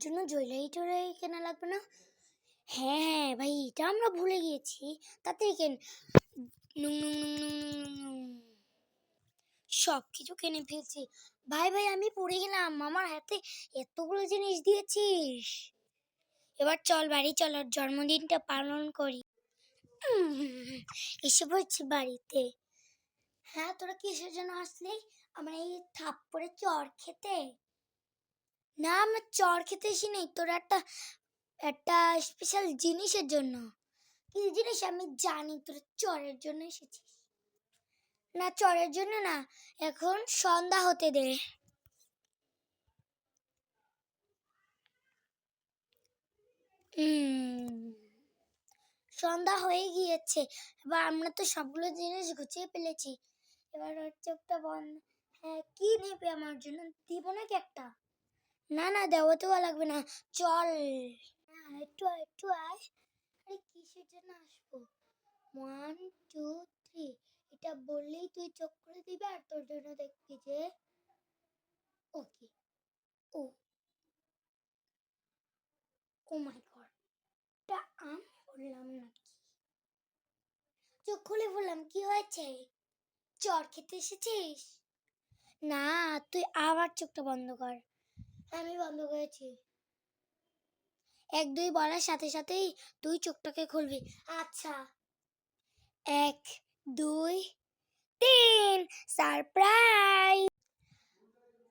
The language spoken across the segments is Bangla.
জন্য জুয়েলারি কেনা লাগবে না? হ্যাঁ হ্যাঁ ভাই, এটা আমরা ভুলে গিয়েছি। তাড়াতাড়ি কেন। সব কিছু কিনে ফেলছি। ভাই ভাই, আমি পড়ে গেলাম। আমার হাতে এতগুলো জিনিস দিয়েছিস। এবার চল বাড়ি, চল ওর জন্মদিনটা পালন করি। এসে পড়ছি বাড়িতে। হ্যাঁ তোরা কিসের জন্য আসলি? আমরা এই থাপ্পড়ে চর খেতে। না, আমরা চর খেতে এসি নেই। তোরা একটা একটা স্পেশাল জিনিসের জন্য। কি জিনিস? আমি জানি, তোর চরের জন্য এসেছিস। না চরের জন্য না, এখন সন্ধ্যা হতে দে। সন্ধ্যা হয়ে গিয়েছে। এবার আমরা তো সবগুলো জিনিস গুছিয়ে ফেলেছি। এবার ওর চোখটা বন্ধ। হ্যাঁ কি নেবে আমার জন্য? দিব নাকি একটা? না না দেওয়া তো লাগবে না। চল। একটু একটু আয়। আরে, কিসের জন্য আসব? ওয়ান টু থ্রি এটা বললেই তুই চোখ করে দিবি আর তোর জন্য দেখবি যে ওকে। ও। ও মাই গড। এটা আম বললাম নাকি? চোখ খুলে বললাম, কি হয়েছে? চর খেতে এসেছিস? না, তুই আবার চোখটা বন্ধ কর। আমি বন্ধ করেছি। এক দুই বলার সাথে সাথেই তুই চোখটাকে খুলবি। আচ্ছা। এক, দুই, তিন। সারপ্রাইজ।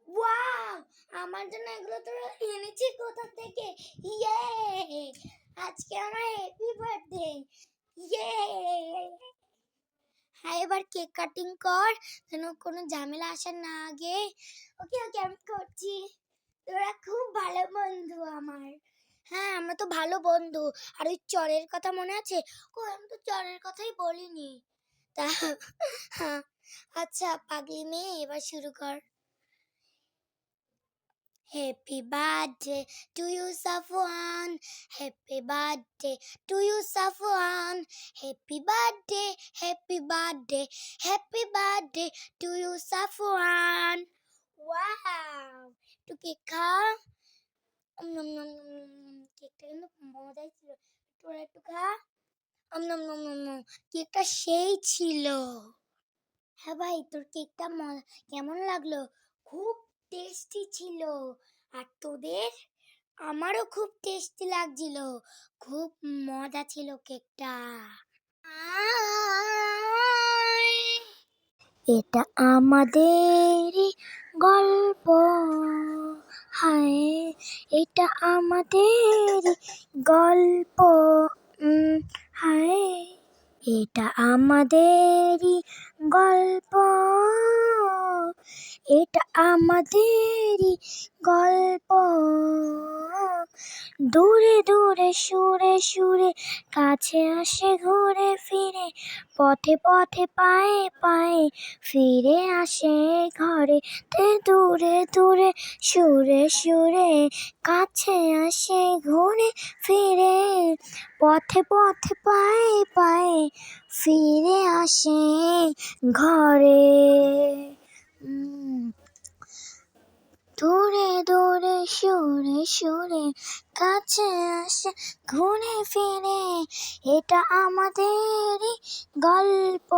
ওয়াও! আমার জন্য এগুলো তোরা এনেছি কোথা থেকে? ইয়ে! আজকে আমার হ্যাপি বার্থডে ইয়ে! হ্যাঁ এবার কেক কাটিং কর। যেন কোনো ঝামেলা আসার না আগে। ওকে ওকে আমি করছি। তোরা খুব ভালো বন্ধু আমার। হ্যাঁ আমরা তো ভালো বন্ধু। আর ওই চরের কথা মনে আছে? ও আমি তো চরের কথাই বলিনি। তা হ্যাঁ আচ্ছা পাগলি মেয়ে, এবার শুরু কর। To you Safwan happy birthday to you Safwan happy birthday happy birthday happy birthday to you Safwan wow একটু কেক খা। কেকটা কিন্তু মজাই ছিল। তোরা একটু খা। কেকটা সেই ছিল। হ্যাঁ ভাই, তোর কেকটা কেমন লাগল? খুব টেস্টি ছিল। আর তোদের? আমারও খুব টেস্টি লাগছিল। খুব মজা ছিল কেকটা এটা আমাদেরই গল্প। হায় এটা আমাদের গল্প। হায় এটা আমাদের গল্প। এটা আমাদের গল্প। দূরে দূরে, সুরে সুরে, কাছে আসে, ঘুরে, ফিরে, পথে পথে, পায়ে পায়ে, ফিরে আসে ঘরে, তে দূরে দূরে, সুরে সুরে, কাছে আসে ঘুরে, ফিরে, পথে পথে, পায়ে পায়ে, ফিরে আসে ঘরে। দূরে দূরে, সুরে সুরে কাছে আসে, ঘুরে ফিরে। এটা আমাদেরই গল্প।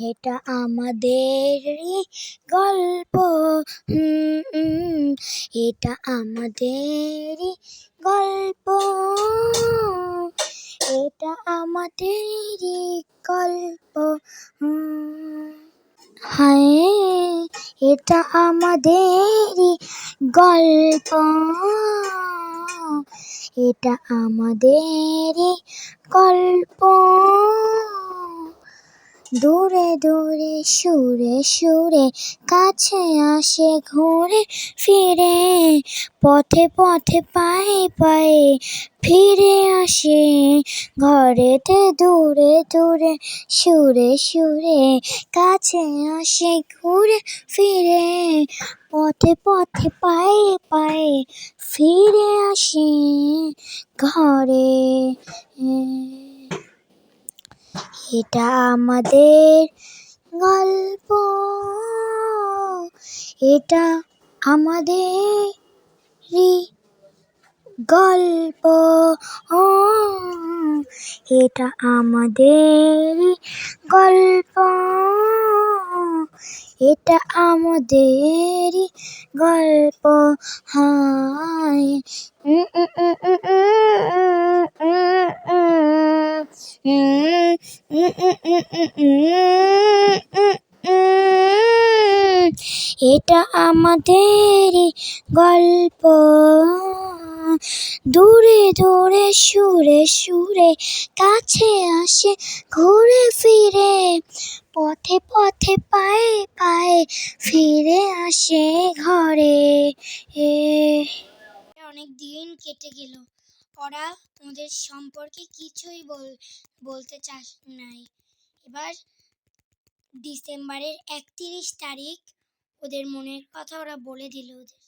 এটা আমাদেরই গল্প। এটা আমাদেরই গল্প। এটা আমাদেরই গল্প। হায় এটা আমাদেরই গল্প। এটা আমাদেরই গল্প। দূরে দূরে, সুরে সুরে, কাছে আসে, ঘুরে, ফিরে। পথে পথে, পায়ে পায়ে ফিরে আসে। ঘরেতে দূরে দূরে, সুরে সুরে, কাছে আসে, ঘুরে, ফিরে। পথে পথে, পায়ে পায়ে ফিরে আসে ঘরে। এটা আমাদের গল্প। এটা আমাদের গল্প। এটা আমাদের গল্প। এটা আমাদের গল্প। হায়। এটা আমাদের গল্প। দূরে দূরে, সুরে সুরে, কাছে আসে, ঘুরে, ফিরে। পথে পথে, পায়ে পায়ে ফিরে আসে ঘরে। অনেক দিন কেটে গেল। ওরা ওদের সম্পর্কে কিছুই বল, বলতে চাস নাই। এবার ডিসেম্বরের একত্রিশ তারিখ ওদের মনের কথা ওরা বলে দিল ওদের।